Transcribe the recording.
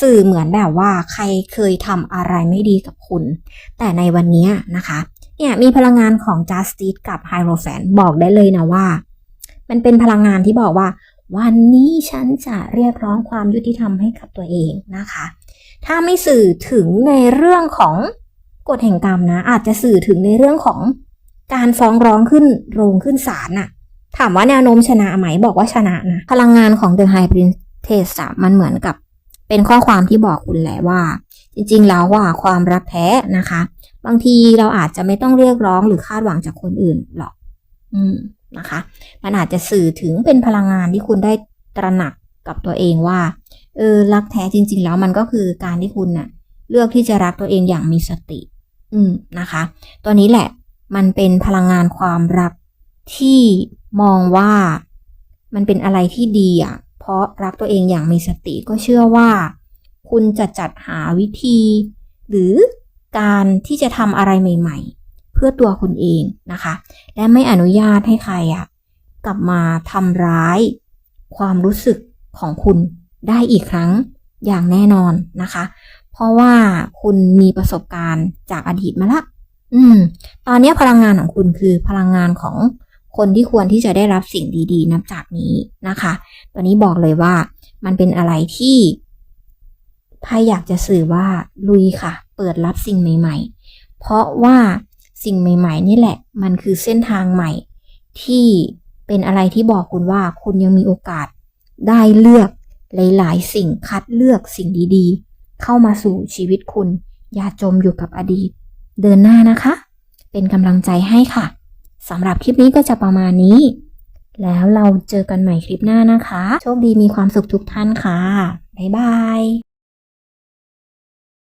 สื่อเหมือนแบบว่าใครเคยทำอะไรไม่ดีกับคุณ แต่ในวันนี้นะคะเนี่ยมีพลังงานของ Justice กับ Hierophant บอกได้เลยนะว่า มันเป็นพลังงานที่บอกว่า วันนี้ฉันจะเรียกร้องความยุติธรรมให้กับตัวเองนะคะ ถ้าไม่สื่อถึงในเรื่องของกฎแห่งกรรมนะ อาจจะสื่อถึงในเรื่องของการฟ้องร้องขึ้นโรงขึ้นศาลน่ะ ถามว่าแนวโน้มชนะไหมบอกว่าชนะนะ พลังงานของ The High Priestess มันเหมือนกับ เป็นข้อความที่บอกคุณแหละว่า จริงๆ แล้วว่าความรักแท้นะคะ บางทีเราอาจจะไม่ต้องเรียกร้องหรือคาดหวังจากคนอื่นหรอก อืมนะคะ มันอาจจะสื่อถึงเป็นพลังงานที่คุณได้ตระหนักกับตัวเองว่าเออรักแท้จริง ๆ แล้วมันก็คือการที่คุณน่ะ เลือกที่จะรักตัวเองอย่างมีสติ อืมนะคะ ตัวนี้แหละมันเป็นพลังงานความรักที่มองว่ามันเป็นอะไรที่ดีอะ เพราะรักตัวเองอย่างมีสติก็เชื่อว่า คุณจะจัดหาวิธี หรือการที่จะทำอะไรใหม่ ๆ เพื่อตัวคุณเองนะคะ และไม่อนุญาตให้ใครอะกลับมาทำร้าย ความรู้สึกของคุณได้อีกครั้งอย่างแน่นอนนะคะ เพราะว่าคุณมีประสบการณ์จากอดีตมาละ อืม ตอนนี้พลังงานของคุณคือพลังงานของ คนที่ควรที่จะได้รับสิ่งดีๆ นับจากนี้นะคะ ตัวนี้บอกเลยว่ามันเป็นอะไรที่ไพ่อยากจะสื่อว่าลุยค่ะ เปิดรับสิ่งใหม่ ๆ เพราะว่าสิ่งใหม่ ๆ นี่แหละ มันคือเส้นทางใหม่ ที่เป็นอะไรที่บอกคุณว่าคุณยังมีโอกาสได้เลือกหลายๆ สิ่งคัดเลือกสิ่งดีๆ เข้ามาสู่ชีวิตคุณ อย่าจมอยู่กับอดีต เดินหน้านะคะ เป็นกำลังใจให้ค่ะ สำหรับคลิปนี้ก็จะประมาณนี้ แล้วเราเจอกันใหม่คลิปหน้านะคะ โชคดีมีความสุขทุกท่านค่ะ บ๊ายบาย